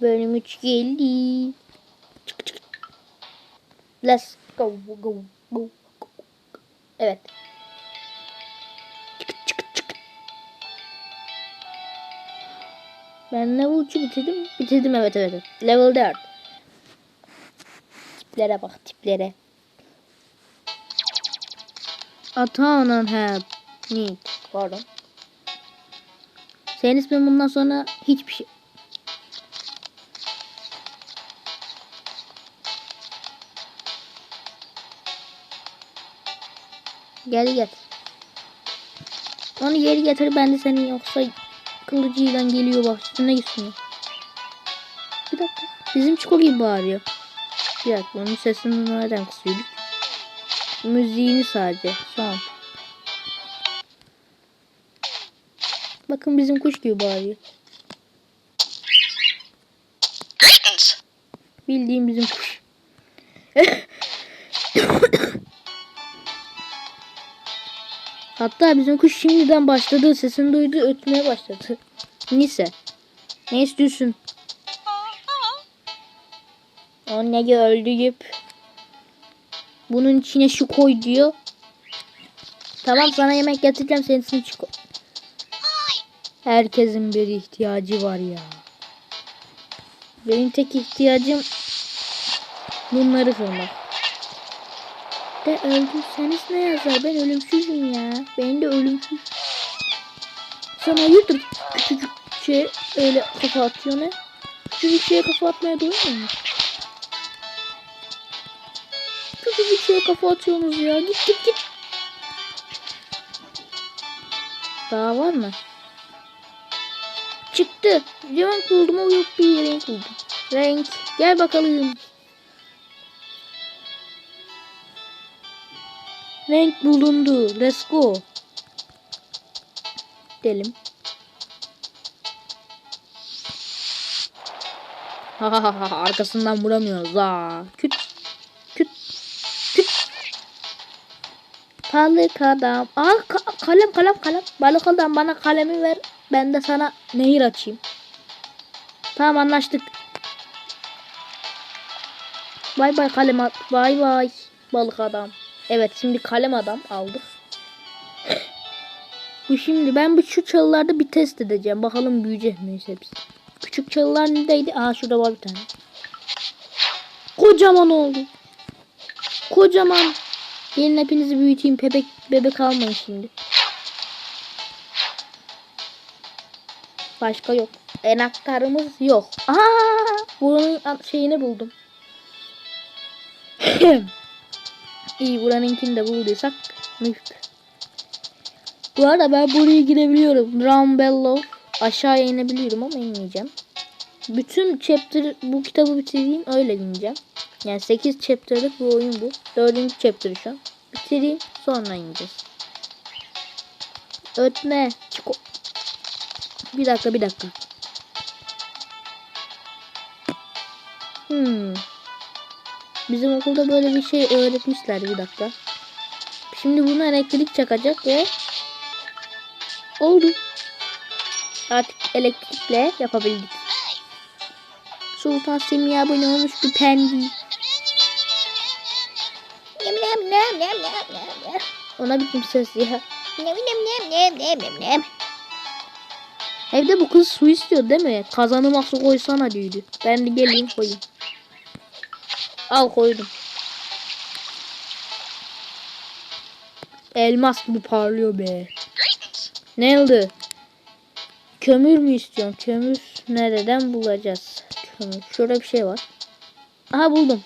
Bölüm 3 geldi. Çık çık. Let's go go go. go. Evet. Çık çık çık. Ben level 3'ü bitirdim. Bitirdim evet evet. Level 4. Tiplere bak tiplere. Atanan have need. Pardon. Senin ismin bundan sonra hiçbir şey. Gel get. Onu geri getir ben de seni yoksa kılıcıyla geliyor bak üstüne gitsin. Bir dakika. Bizim Çiko gibi bağırıyor. Bir dakika onun sesini nereden kısıyorduk? Müziğini sadece. Son. Bakın bizim kuş gibi bağırıyor. Bildiğim bizim kuş. Hatta bizim kuş şimdiden başladı. Sesini duydu ötmeye başladı. Neyse. Ne istiyorsun? O ne gördüyüp. Bunun içine şu koy diyor. Tamam sana yemek getireceğim senin için çiko. Herkesin bir ihtiyacı var ya. Benim tek ihtiyacım bunları kırmak. De öldürseniz ne yazar? Ben ölümsüzüm ya. Ben de ölümsüz. Sen hayırdır küçücük şey öyle kafa atıyor ne? Küçücük şeye kafa atmaya doyuyor mu? Küçücük şeye kafa atıyorsunuz ya. Git git git. Daha var mı? Çıktı. Renk buldum o yok bir renk buldum. Renk. Gel bakalım. Renk bulundu. Let's go. Gidelim. Ha ha ha ha arkasından vuramıyoruz ha. Küt küt küt. Balık adam. Aa ka- kalem kalem kalem. Balık adam bana kalemi ver. Ben de sana nehir açayım. Tamam anlaştık. Bay bay kalem at. Bay bay balık adam. Evet şimdi kalem adam aldık. Bu şimdi ben bu şu çalılarda bir test edeceğim. Bakalım büyüyecek miyiz hepsi. Küçük çalılar neredeydi? Aa şurada var bir tane. Kocaman oldu. Kocaman. Gelin hepinizi büyüteyim. Bebek bebek almayın şimdi. Başka yok. Enaktarımız yok. Aa, buranın şeyini buldum. İyi buranınkini de bulduysak müft. Bu arada ben buraya girebiliyorum. Rambello aşağıya inebiliyorum ama inmeyeceğim. Bütün chapter bu kitabı bitireyim öyle ineceğim. Yani 8 chapter'lık bu oyun bu. 4. chapter şu an. Bitireyim sonra ineceğiz. Ötme. Çiko. Bir dakika bir dakika. Bizim okulda böyle bir şey öğretmişler bir dakika. Şimdi buna elektrik çakacak ve oldu. Artık elektrikle yapabildik. Sultan Semih'e abone olmuş bir pendi. Ona biçim ses ya. Evde bu kız su istiyor değil mi? Kazanıma su koysana diyordu. Ben de geleyim koyayım. Al koydum. Elmas gibi parlıyor be. Ne oldu? Kömür mü istiyorsun? Kömür nereden bulacağız? Kömür. Şurada bir şey var. Aha buldum.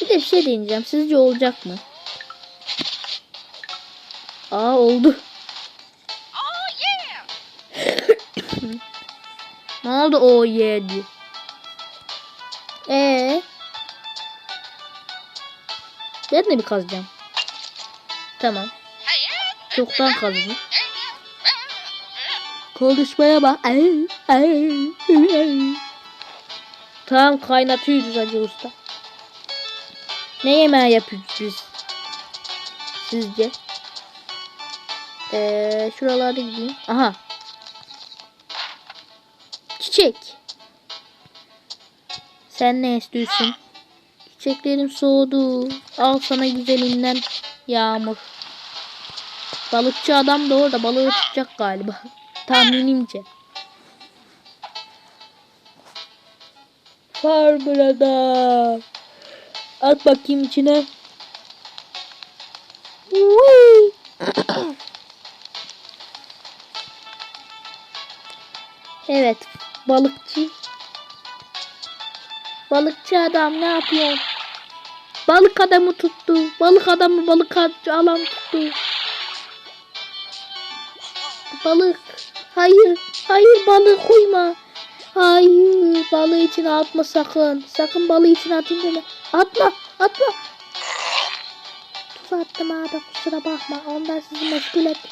Bir de bir şey deneyeceğim. Sizce olacak mı? Aa oldu. Oh yeah. Ne oldu o yedi? Ee? Ben de bir kazacağım. Tamam. Çoktan kazdım. Konuşmaya bak. Tamam kaynatıyoruz Hacı Usta. Ne yemeği yapıyoruz biz? Sizce? Ee, şuralarda gideyim. Aha. Çiçek. Sen ne istiyorsun? Çiçeklerim soğudu. Al sana güzelinden yağmur. Balıkçı adam da orada balığı tutacak galiba. Tahminimce. Var burada. At bakayım içine. Evet. Balıkçı. Balıkçı adam ne yapıyor? Balık adamı tuttu. Balık adamı balık adam tuttu. Balık. Hayır. Hayır balık koyma. Hayır. Balığı içine atma sakın. Sakın balığı içine atayım deme. Atma. Atma. Tuz attım abi. Kusura bakma. Ondan sizi meşgul ettim.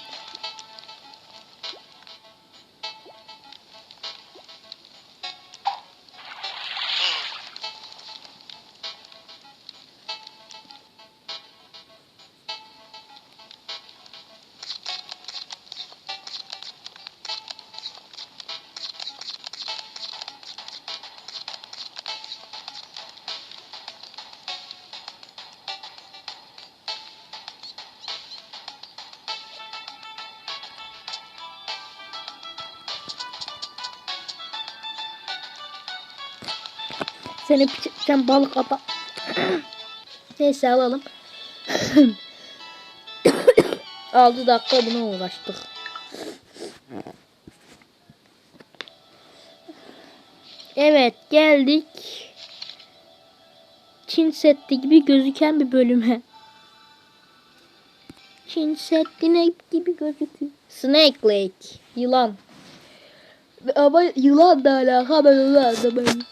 Seni piçekten balık adam. Neyse alalım. 6 dakika buna uğraştık. Evet geldik. Çin Seddi gibi gözüken bir bölüme. Çin Seddi'ne gibi gözüküyor. Snake Lake. Yılan. Ama yılan da alaka ben onu anlamadım.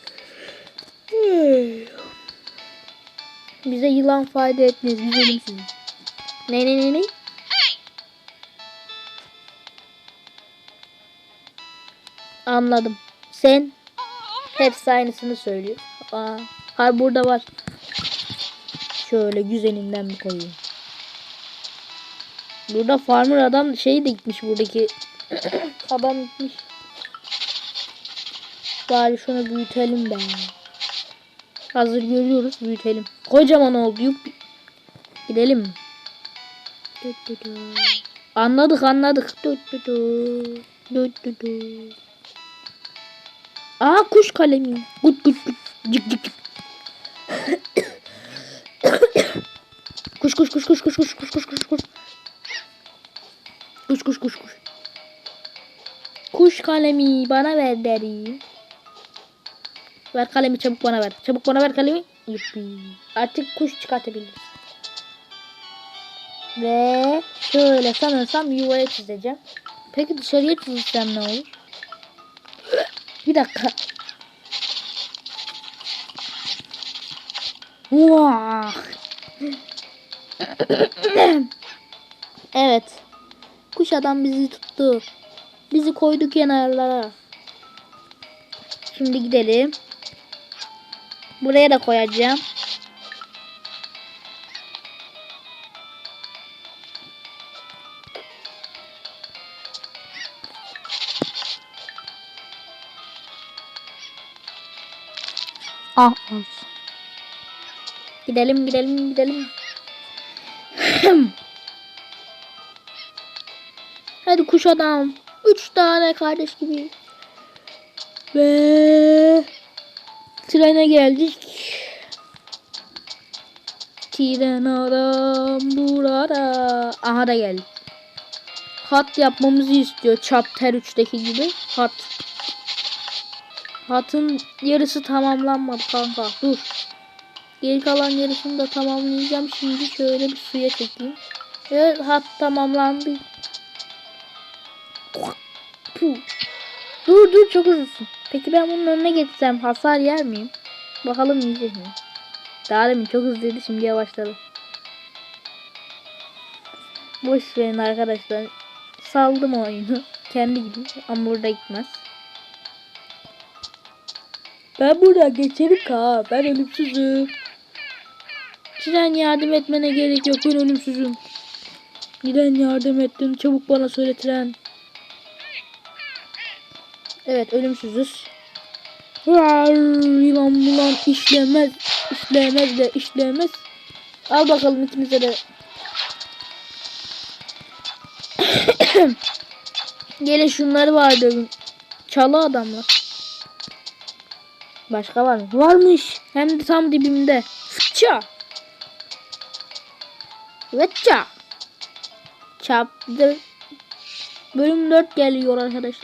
Bize yılan fayda etmez. Biz ölümsüzüz. Ne ne ne ne? Anladım. Sen hepsi aynısını söylüyor. Aa, har burada var. Şöyle güzelinden bir koyayım. Burada farmer adam şey de gitmiş buradaki adam gitmiş. Bari şunu büyütelim be. Hazır görüyoruz büyütelim. Kocaman oldu. Gidelim. Anladık anladık. Aa kuş kalemi. Gut gut gut. Cık cık cık. kuş kuş kuş kuş kuş kuş kuş kuş kuş kuş. Kuş kuş kuş kuş. Kuş kalemi bana ver derim. Ver kalemi çabuk bana ver. Çabuk bana ver kalemi. Yuppi. Artık kuş çıkartabiliriz. Ve şöyle sanırsam yuvaya çizeceğim. Peki dışarıya çizsem ne olur? Bir dakika. Vah. evet. Kuş adam bizi tuttu. Bizi koydu kenarlara. Şimdi gidelim. Buraya da koyacağım. Ah olsun. Gidelim gidelim gidelim. Hadi kuş adam. Üç tane kardeş gibi. Ve trene geldik. Tren adam burada. Aha da geldi. Hat yapmamızı istiyor. Chapter 3'teki gibi. Hat. Hatın yarısı tamamlanmadı kanka. Dur. Geri kalan yarısını da tamamlayacağım. Şimdi şöyle bir suya çekeyim. Evet hat tamamlandı. Puh. Dur dur çok hızlısın. Peki ben bunun önüne geçsem hasar yer miyim? Bakalım yiyecek mi? Daha demin çok hızlıydı şimdi yavaşladı. Boş verin arkadaşlar. Saldım oyunu. Kendi gibi ama burada gitmez. Ben buradan geçerim ka. Ben ölümsüzüm. Tren yardım etmene gerek yok. Ben ölümsüzüm. Giden yardım ettin. Çabuk bana söyle tren. Evet ölümsüzüz. Yılan bulan işlemez. işlemez de işlemez. Al bakalım ikimize de. Gelin şunları var dövün. Çalı adamlar. Başka var mı? Varmış. Hem de tam dibimde. Fıça. Fıça. Chapter Bölüm 4 geliyor arkadaşlar.